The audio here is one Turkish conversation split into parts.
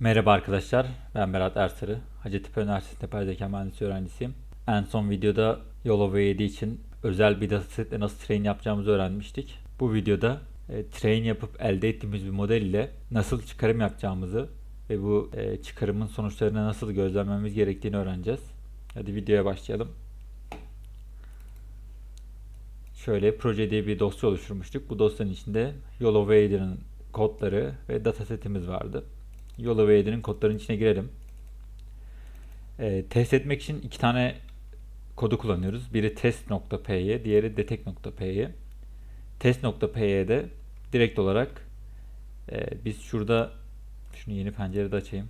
Merhaba arkadaşlar, ben Berat Ersarı. Hacettepe Üniversitesi Yapay Mühendisliği öğrencisiyim. En son videoda YOLOV 7 için özel bir datasetle nasıl train yapacağımızı öğrenmiştik. Bu videoda e, train yapıp elde ettiğimiz bir model ile nasıl çıkarım yapacağımızı ve bu e, çıkarımın sonuçlarını nasıl gözlemlememiz gerektiğini öğreneceğiz. Hadi videoya başlayalım. Şöyle proje diye bir dosya oluşturmuştuk. Bu dosyanın içinde YOLOV 7'nin kodları ve datasetimiz vardı. Yola ve Edir'in kodların içine girelim. Ee, test etmek için iki tane kodu kullanıyoruz. Biri test.py, diğeri detect.py. Test.py'de direkt olarak e, biz şurada şunu yeni pencerede açayım.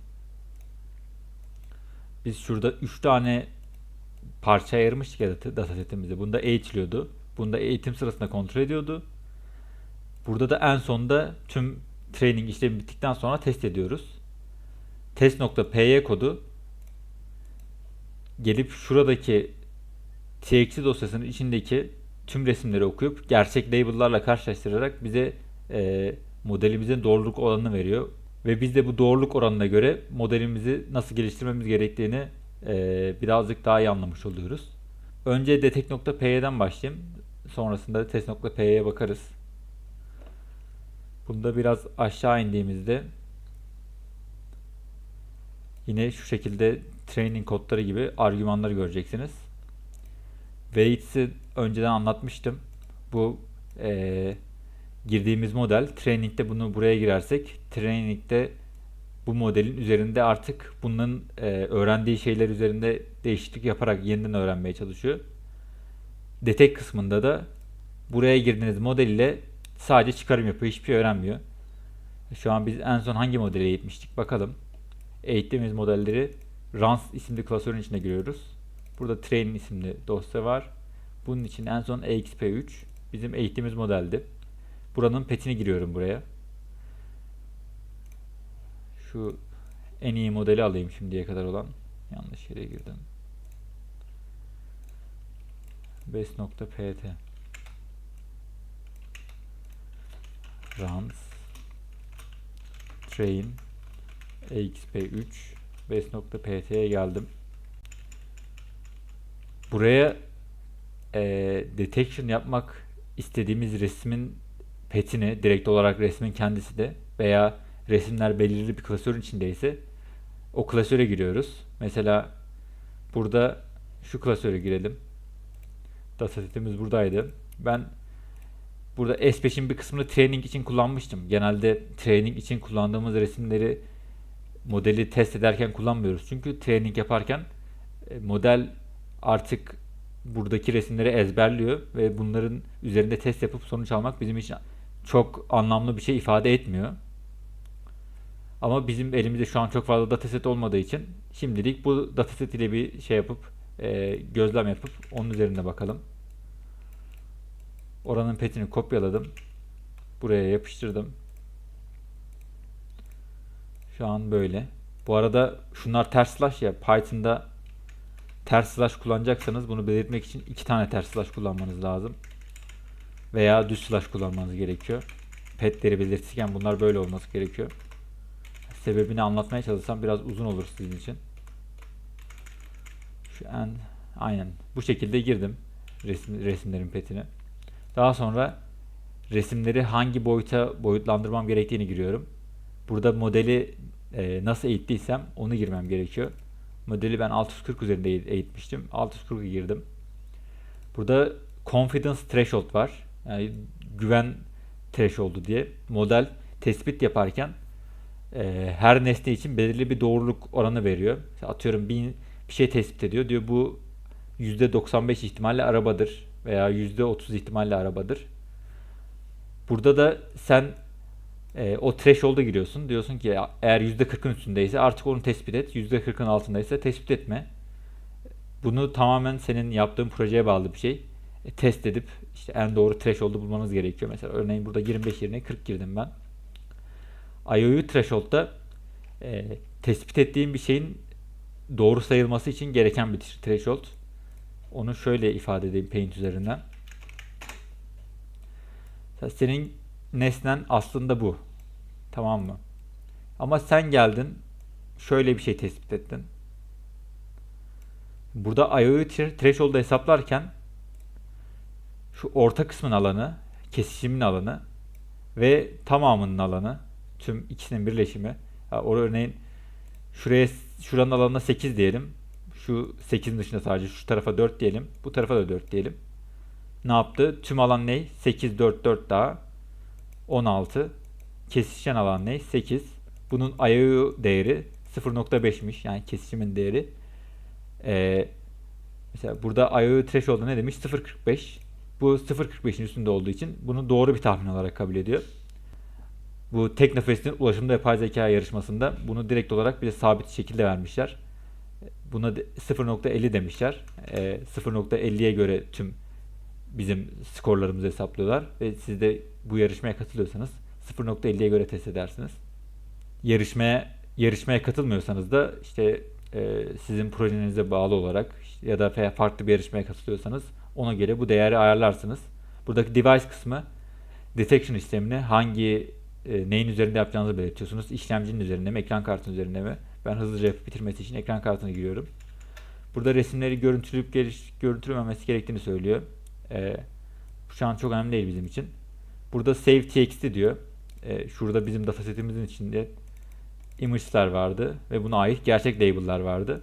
Biz şurada 3 tane parça ayırmıştık ya data, datasetimizi. Bunda eğitiliyordu. Bunda eğitim sırasında kontrol ediyordu. Burada da en sonunda tüm training işlemi bittikten sonra test ediyoruz. Test.py kodu gelip şuradaki txt dosyasının içindeki tüm resimleri okuyup gerçek label'larla karşılaştırarak bize e, modelimizin doğruluk oranını veriyor. Ve biz de bu doğruluk oranına göre modelimizi nasıl geliştirmemiz gerektiğini e, birazcık daha iyi anlamış oluyoruz. Önce detect.py'den başlayayım. Sonrasında test.py'ye bakarız. Bunda biraz aşağı indiğimizde yine şu şekilde training kodları gibi argümanları göreceksiniz. Weights'i önceden anlatmıştım. Bu e, girdiğimiz model training'de bunu buraya girersek training'de bu modelin üzerinde artık bunun e, öğrendiği şeyler üzerinde değişiklik yaparak yeniden öğrenmeye çalışıyor. Detect kısmında da buraya girdiğiniz model ile sadece çıkarım yapıyor. Hiçbir şey öğrenmiyor. Şu an biz en son hangi modeli eğitmiştik bakalım. Eğittiğimiz modelleri runs isimli klasörün içine giriyoruz. Burada train isimli dosya var. Bunun için en son EXP3 bizim eğittiğimiz modeldi. Buranın petini giriyorum buraya. Şu en iyi modeli alayım şimdiye kadar olan. Yanlış yere girdim. best.pt runs train exp3 base.pt'ye geldim. Buraya e, detection yapmak istediğimiz resmin petini direkt olarak resmin kendisi de veya resimler belirli bir klasörün içindeyse o klasöre giriyoruz. Mesela burada şu klasöre girelim. Datasetimiz buradaydı. Ben Burada S5'in bir kısmını training için kullanmıştım. Genelde training için kullandığımız resimleri modeli test ederken kullanmıyoruz. Çünkü training yaparken e, model artık buradaki resimleri ezberliyor ve bunların üzerinde test yapıp sonuç almak bizim için çok anlamlı bir şey ifade etmiyor. Ama bizim elimizde şu an çok fazla dataset olmadığı için şimdilik bu dataset ile bir şey yapıp e, gözlem yapıp onun üzerinde bakalım. Oranın petini kopyaladım. Buraya yapıştırdım. Şu an böyle. Bu arada şunlar ters slash ya Python'da ters slash kullanacaksanız bunu belirtmek için iki tane ters slash kullanmanız lazım. Veya düz slash kullanmanız gerekiyor. Petleri belirtirken bunlar böyle olması gerekiyor. Sebebini anlatmaya çalışsam biraz uzun olur sizin için. Şu an aynen bu şekilde girdim resim, resimlerin petini. Daha sonra resimleri hangi boyuta boyutlandırmam gerektiğini giriyorum. Burada modeli e, nasıl eğittiysem onu girmem gerekiyor. Modeli ben 640 üzerinde eğitmiştim. 640'ı girdim. Burada confidence threshold var. Yani güven thresholdu diye. Model tespit yaparken e, her nesne için belirli bir doğruluk oranı veriyor. Atıyorum bir, bir şey tespit ediyor. Diyor bu %95 ihtimalle arabadır veya %30 ihtimalle arabadır. Burada da sen e, o threshold'a giriyorsun. Diyorsun ki eğer %40'ın üstündeyse artık onu tespit et. %40'ın altındaysa tespit etme. Bunu tamamen senin yaptığın projeye bağlı bir şey. E, test edip işte en doğru threshold'u bulmanız gerekiyor. Mesela örneğin burada 25 yerine 40 girdim ben. IOU threshold'da e, tespit ettiğim bir şeyin doğru sayılması için gereken bir threshold. Onu şöyle ifade edeyim Paint üzerinden. Senin nesnen aslında bu. Tamam mı? Ama sen geldin şöyle bir şey tespit ettin. Burada IOU thre- threshold'u hesaplarken şu orta kısmın alanı, kesişimin alanı ve tamamının alanı, tüm ikisinin birleşimi. Ya or- örneğin şuraya şuranın alanına 8 diyelim. Şu 8'in dışında sadece şu tarafa 4 diyelim. Bu tarafa da 4 diyelim. Ne yaptı? Tüm alan ne? 8 4 4 daha 16. Kesişen alan ne? 8. Bunun IOU değeri 0.5'miş. Yani kesişimin değeri. Ee, mesela burada IOU threshold'u ne demiş? 0.45. Bu 0.45'in üstünde olduğu için bunu doğru bir tahmin olarak kabul ediyor. Bu Teknofest'in ulaşımda yapay zeka yarışmasında bunu direkt olarak bize sabit şekilde vermişler. Buna de- 0.50 demişler. Ee, 0.50'ye göre tüm bizim skorlarımızı hesaplıyorlar ve siz de bu yarışmaya katılıyorsanız 0.50'ye göre test edersiniz. Yarışmaya yarışmaya katılmıyorsanız da işte e, sizin projenize bağlı olarak ya da farklı bir yarışmaya katılıyorsanız ona göre bu değeri ayarlarsınız. Buradaki device kısmı detection işlemini hangi e, neyin üzerinde yapacağınızı belirtiyorsunuz. İşlemcinin üzerinde mi, ekran kartının üzerinde mi? Ben hızlıca yapıp bitirmesi için ekran kartına giriyorum. Burada resimleri görüntülüp geliş, görüntülememesi gerektiğini söylüyor. Bu şu an çok önemli değil bizim için. Burada save txt diyor. Ee, şurada bizim datasetimizin içinde image'lar vardı ve buna ait gerçek label'lar vardı.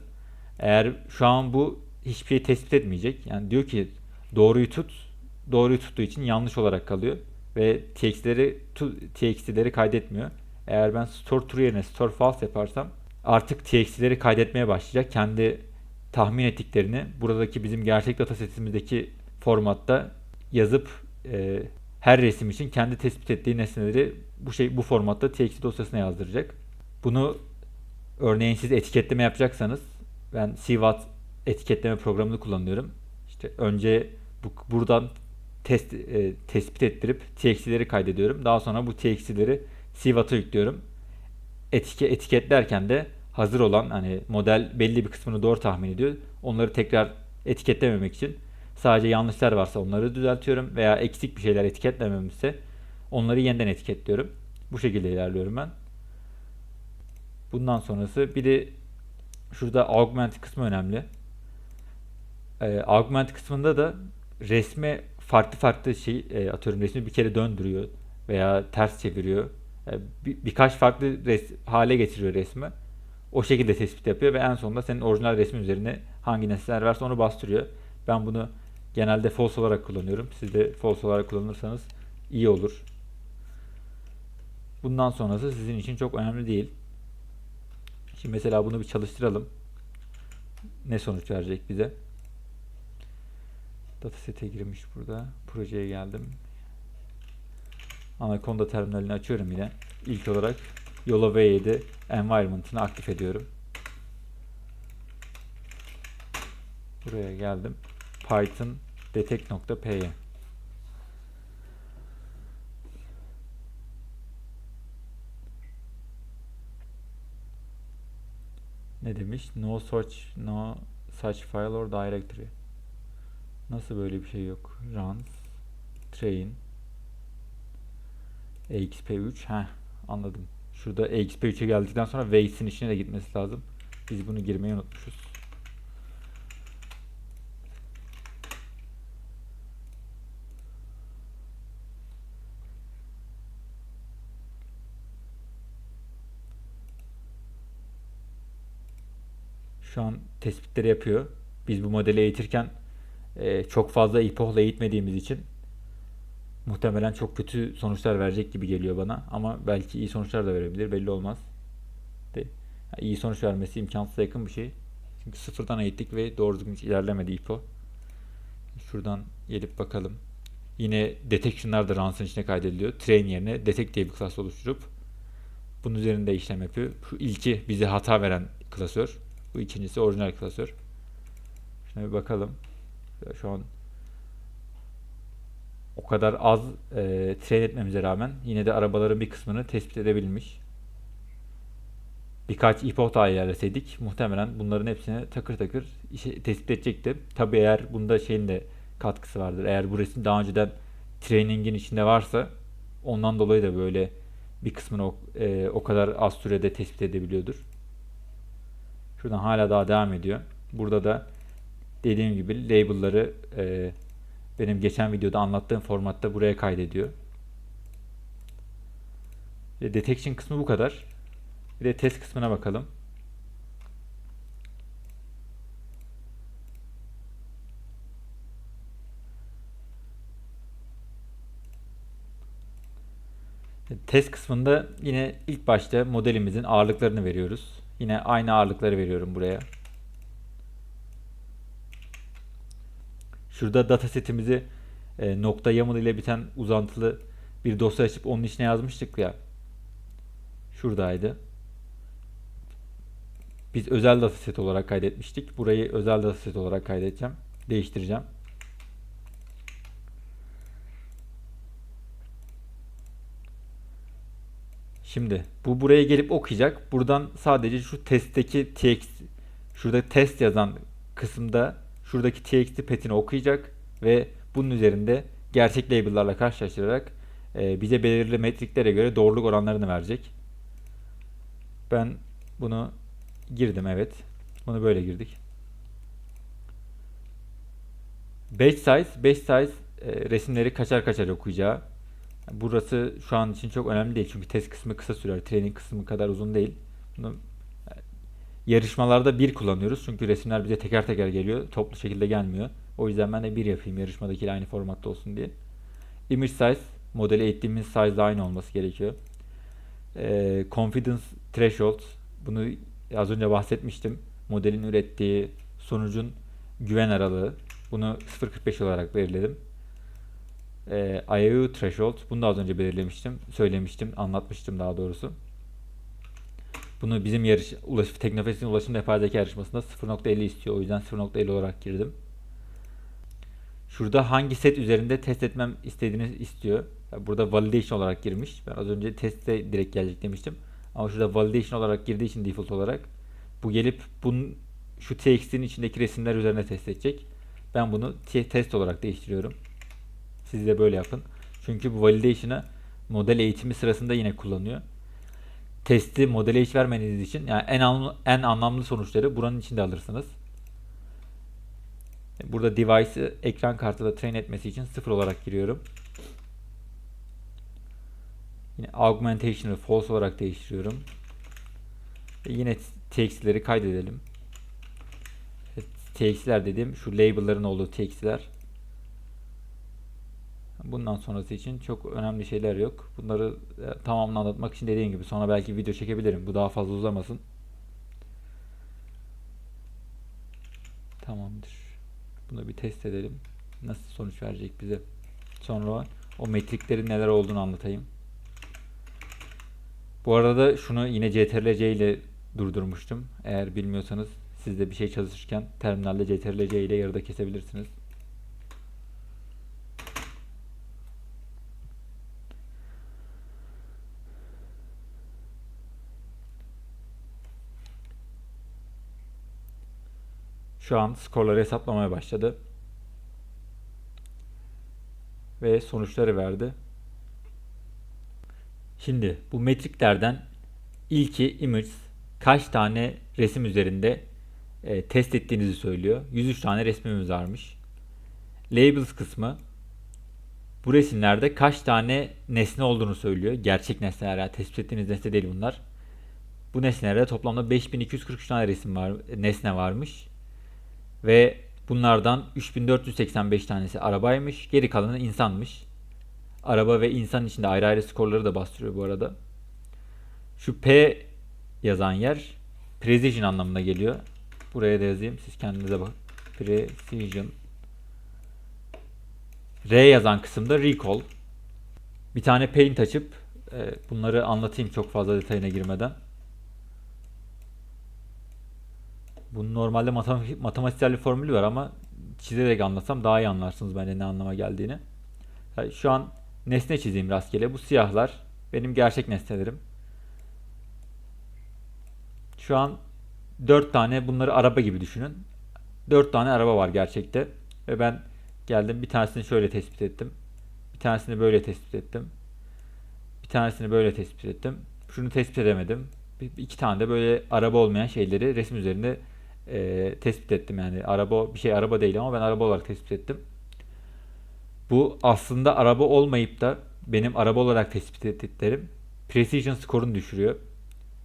Eğer şu an bu hiçbir şey tespit etmeyecek. Yani diyor ki doğruyu tut. Doğruyu tuttuğu için yanlış olarak kalıyor ve txt'leri txt'leri kaydetmiyor. Eğer ben store true yerine store false yaparsam artık txt'leri kaydetmeye başlayacak. Kendi tahmin ettiklerini buradaki bizim gerçek datasetimizdeki formatta yazıp e, her resim için kendi tespit ettiği nesneleri bu şey bu formatta txt dosyasına yazdıracak. Bunu örneğin siz etiketleme yapacaksanız ben CWAT etiketleme programını kullanıyorum. İşte önce bu, buradan test e, tespit ettirip txt'leri kaydediyorum. Daha sonra bu txt'leri CWAT'a yüklüyorum. Etike, etiketlerken de hazır olan hani model belli bir kısmını doğru tahmin ediyor. Onları tekrar etiketlememek için sadece yanlışlar varsa onları düzeltiyorum veya eksik bir şeyler etiketlememişse onları yeniden etiketliyorum. Bu şekilde ilerliyorum ben. Bundan sonrası bir de şurada augment kısmı önemli. Ee, augment kısmında da resme farklı farklı şey e, atıyorum resmi bir kere döndürüyor veya ters çeviriyor. E, bir, birkaç farklı res, hale getiriyor resmi. O şekilde tespit yapıyor ve en sonunda senin orijinal resmin üzerine hangi nesneler varsa onu bastırıyor. Ben bunu genelde false olarak kullanıyorum. Siz de false olarak kullanırsanız iyi olur. Bundan sonrası sizin için çok önemli değil. Şimdi mesela bunu bir çalıştıralım. Ne sonuç verecek bize? Datasete girmiş burada. Projeye geldim. Anaconda terminalini açıyorum yine. İlk olarak Yola V7 environment'ını aktif ediyorum. Buraya geldim. Python detect.py Ne demiş? No such no such file or directory. Nasıl böyle bir şey yok? Runs train EXP3 ha anladım. Şurada EXP3'e geldikten sonra Waze'in içine de gitmesi lazım. Biz bunu girmeyi unutmuşuz. Şu an tespitleri yapıyor. Biz bu modeli eğitirken e, çok fazla epohla eğitmediğimiz için muhtemelen çok kötü sonuçlar verecek gibi geliyor bana. Ama belki iyi sonuçlar da verebilir. Belli olmaz. De, yani iyi sonuç vermesi imkansıza yakın bir şey. Çünkü sıfırdan eğittik ve doğru düzgün hiç ilerlemedi IPO. Şuradan gelip bakalım. Yine detection'lar da Runs'ın içine kaydediliyor. Train yerine detect diye bir klas oluşturup bunun üzerinde işlem yapıyor. Şu ilki bize hata veren klasör. Bu ikincisi orijinal klasör. Şimdi bir bakalım. Şu an o kadar az e, train etmemize rağmen yine de arabaların bir kısmını tespit edebilmiş. Birkaç ipoh daha muhtemelen bunların hepsini takır takır işe, tespit edecekti. Tabi eğer bunda şeyin de katkısı vardır. Eğer bu resim daha önceden trainingin içinde varsa ondan dolayı da böyle bir kısmını o, e, o kadar az sürede tespit edebiliyordur. Şuradan hala daha devam ediyor. Burada da dediğim gibi label'ları e, benim geçen videoda anlattığım formatta buraya kaydediyor. Ve detection kısmı bu kadar. Bir de test kısmına bakalım. Test kısmında yine ilk başta modelimizin ağırlıklarını veriyoruz. Yine aynı ağırlıkları veriyorum buraya. Şurada datasetimizi e, nokta YAML ile biten uzantılı bir dosya açıp onun içine yazmıştık ya. Şuradaydı. Biz özel dataset olarak kaydetmiştik. Burayı özel dataset olarak kaydedeceğim. Değiştireceğim. Şimdi bu buraya gelip okuyacak. Buradan sadece şu testteki txt şurada test yazan kısımda şuradaki txt petini okuyacak ve bunun üzerinde gerçek label'larla karşılaştırarak e, bize belirli metriklere göre doğruluk oranlarını verecek. Ben bunu girdim evet. Bunu böyle girdik. Batch size, batch size e, resimleri kaçar kaçar okuyacağı. Burası şu an için çok önemli değil çünkü test kısmı kısa sürer. Training kısmı kadar uzun değil. Bunu e, yarışmalarda bir kullanıyoruz çünkü resimler bize teker teker geliyor. Toplu şekilde gelmiyor. O yüzden ben de bir yapayım yarışmadakiyle aynı formatta olsun diye. Image size modeli eğittiğimiz size aynı olması gerekiyor. E, confidence threshold bunu az önce bahsetmiştim. Modelin ürettiği sonucun güven aralığı. Bunu 0.45 olarak belirledim. E, IOU threshold bunu da az önce belirlemiştim. Söylemiştim, anlatmıştım daha doğrusu. Bunu bizim yarış ulaş, Teknofest'in ulaşım yapay yarışmasında 0.50 istiyor. O yüzden 0.50 olarak girdim. Şurada hangi set üzerinde test etmem istediğini istiyor. Burada validation olarak girmiş. Ben az önce testte direkt gelecek demiştim. Ama şurada validation olarak girdiği için default olarak bu gelip bunun şu txt'in içindeki resimler üzerine test edecek. Ben bunu test olarak değiştiriyorum. Siz de böyle yapın. Çünkü bu validation'ı model eğitimi sırasında yine kullanıyor. Testi modele hiç vermediğiniz için yani en anlamlı, en anlamlı sonuçları buranın içinde alırsınız. Burada device'ı ekran kartıyla train etmesi için sıfır olarak giriyorum. Yine augmentation'ı false olarak değiştiriyorum. Ve yine txt'leri kaydedelim. txt'ler dediğim şu label'ların olduğu txt'ler. Bundan sonrası için çok önemli şeyler yok. Bunları e, tamamını anlatmak için dediğim gibi sonra belki video çekebilirim. Bu daha fazla uzamasın. Tamamdır. Bunu bir test edelim. Nasıl sonuç verecek bize. Sonra o metriklerin neler olduğunu anlatayım. Bu arada şunu yine CTRL-C ile durdurmuştum. Eğer bilmiyorsanız siz de bir şey çalışırken terminalde CTRL-C ile yarıda kesebilirsiniz. Şu an skorları hesaplamaya başladı. Ve sonuçları verdi. Şimdi bu metriklerden ilki image kaç tane resim üzerinde e, test ettiğinizi söylüyor. 103 tane resmimiz varmış. Labels kısmı bu resimlerde kaç tane nesne olduğunu söylüyor. Gerçek nesneler yani tespit ettiğiniz nesne değil bunlar. Bu nesnelerde toplamda 5243 tane resim var, nesne varmış. Ve bunlardan 3485 tanesi arabaymış. Geri kalanı insanmış. Araba ve insan içinde ayrı ayrı skorları da bastırıyor bu arada. Şu P yazan yer precision anlamına geliyor. Buraya da yazayım. Siz kendinize bakın. Precision. R yazan kısımda recall. Bir tane paint açıp e, bunları anlatayım çok fazla detayına girmeden. Bunun normalde matematiksel bir formülü var ama çizerek anlatsam daha iyi anlarsınız bence ne anlama geldiğini. Yani şu an nesne çizeyim rastgele. Bu siyahlar benim gerçek nesnelerim. Şu an 4 tane bunları araba gibi düşünün. 4 tane araba var gerçekte. Ve ben geldim bir tanesini şöyle tespit ettim. Bir tanesini böyle tespit ettim. Bir tanesini böyle tespit ettim. Şunu tespit edemedim. Bir- iki tane de böyle araba olmayan şeyleri resim üzerinde e, tespit ettim yani araba bir şey araba değil ama ben araba olarak tespit ettim. Bu aslında araba olmayıp da benim araba olarak tespit ettiklerim precision skorunu düşürüyor.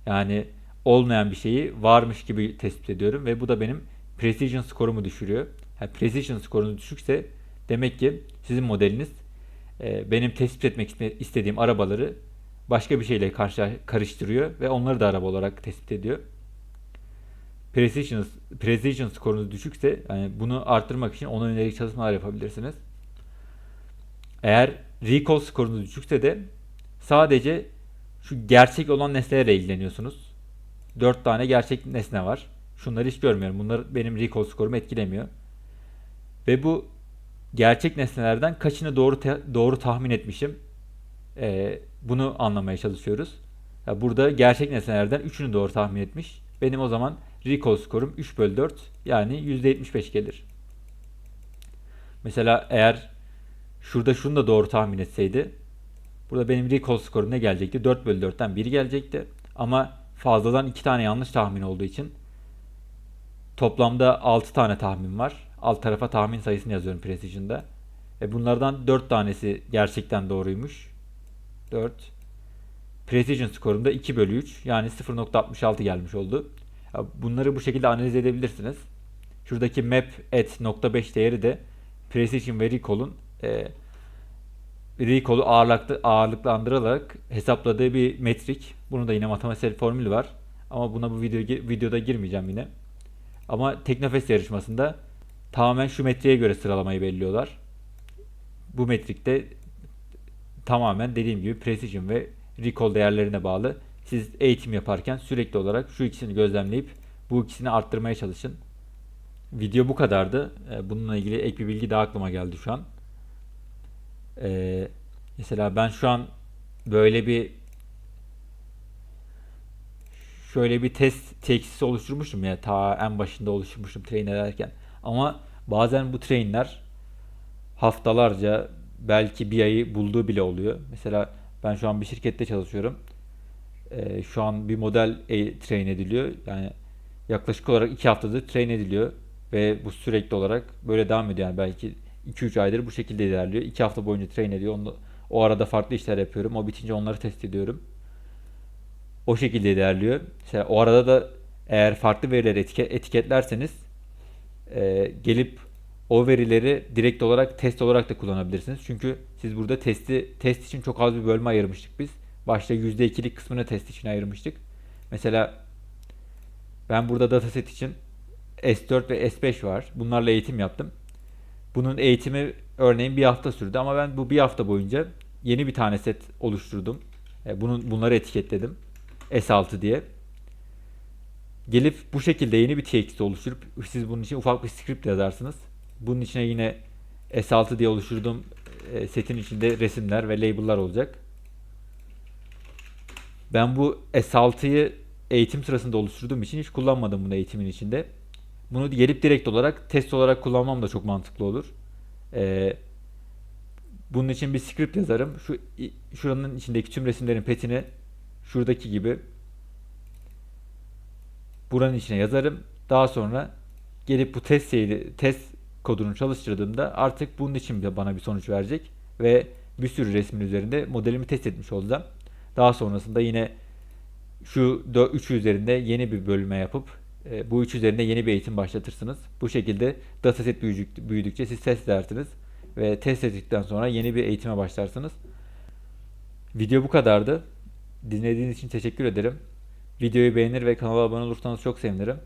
Yani olmayan bir şeyi varmış gibi tespit ediyorum ve bu da benim precision skorumu düşürüyor. Yani precision skorunuz düşükse demek ki sizin modeliniz e, benim tespit etmek iste- istediğim arabaları başka bir şeyle karşı karıştırıyor ve onları da araba olarak tespit ediyor. Precision, precision skorunuz düşükse yani bunu arttırmak için ona yönelik çalışmalar yapabilirsiniz. Eğer recall skorunuz düşükse de sadece şu gerçek olan nesnelerle ilgileniyorsunuz. 4 tane gerçek nesne var. Şunları hiç görmüyorum. Bunlar benim recall skorumu etkilemiyor. Ve bu gerçek nesnelerden kaçını doğru doğru tahmin etmişim. Ee, bunu anlamaya çalışıyoruz. Ya burada gerçek nesnelerden 3'ünü doğru tahmin etmiş. Benim o zaman recall skorum 3 bölü 4 yani %75 gelir. Mesela eğer şurada şunu da doğru tahmin etseydi burada benim recall skorum ne gelecekti? 4 bölü 4'ten 1 gelecekti. Ama fazladan 2 tane yanlış tahmin olduğu için toplamda 6 tane tahmin var. Alt tarafa tahmin sayısını yazıyorum Precision'da. Ve bunlardan 4 tanesi gerçekten doğruymuş. 4. Precision skorumda 2 bölü 3 yani 0.66 gelmiş oldu. Bunları bu şekilde analiz edebilirsiniz. Şuradaki map at nokta 5 değeri de Precision ve Recall'un e, Recall'u ağırlıklı, ağırlıklandırarak hesapladığı bir metrik. Bunun da yine matematiksel formülü var. Ama buna bu video, videoda girmeyeceğim yine. Ama Teknofest yarışmasında tamamen şu metriğe göre sıralamayı belirliyorlar. Bu metrikte tamamen dediğim gibi precision ve recall değerlerine bağlı. Siz eğitim yaparken sürekli olarak şu ikisini gözlemleyip bu ikisini arttırmaya çalışın. Video bu kadardı. Ee, Bununla ilgili ek bir bilgi daha aklıma geldi şu an. Ee, mesela ben şu an böyle bir şöyle bir test teksisi oluşturmuştum ya ta en başında oluşturmuştum train ederken. Ama bazen bu trainler haftalarca belki bir ayı bulduğu bile oluyor. Mesela ben şu an bir şirkette çalışıyorum. Ee, şu an bir model e, train ediliyor. Yani yaklaşık olarak iki haftadır train ediliyor. Ve bu sürekli olarak böyle devam ediyor. Yani belki 2-3 aydır bu şekilde ilerliyor. 2 hafta boyunca train ediyor. Onu, o arada farklı işler yapıyorum. O bitince onları test ediyorum. O şekilde ilerliyor. Mesela o arada da eğer farklı verileri etiket, etiketlerseniz e, gelip o verileri direkt olarak test olarak da kullanabilirsiniz. Çünkü siz burada testi test için çok az bir bölme ayırmıştık biz. Başta %2'lik kısmını test için ayırmıştık. Mesela ben burada dataset için S4 ve S5 var. Bunlarla eğitim yaptım. Bunun eğitimi örneğin bir hafta sürdü ama ben bu bir hafta boyunca yeni bir tane set oluşturdum. E, Bunun bunları etiketledim. S6 diye. Gelip bu şekilde yeni bir TXT oluşturup siz bunun için ufak bir script yazarsınız. Bunun içine yine S6 diye oluşturduğum e, setin içinde resimler ve label'lar olacak. Ben bu S6'yı eğitim sırasında oluşturduğum için hiç kullanmadım bunu eğitimin içinde. Bunu gelip direkt olarak test olarak kullanmam da çok mantıklı olur. Ee, bunun için bir script yazarım. Şu şuranın içindeki tüm resimlerin petini şuradaki gibi buranın içine yazarım. Daha sonra gelip bu test şeyi, test kodunu çalıştırdığımda artık bunun için de bana bir sonuç verecek ve bir sürü resmin üzerinde modelimi test etmiş olacağım. Daha sonrasında yine şu 3 üzerinde yeni bir bölüme yapıp e, bu üç üzerinde yeni bir eğitim başlatırsınız. Bu şekilde dataset büyüdük- büyüdükçe siz test edersiniz ve test ettikten sonra yeni bir eğitime başlarsınız. Video bu kadardı. Dinlediğiniz için teşekkür ederim. Videoyu beğenir ve kanala abone olursanız çok sevinirim.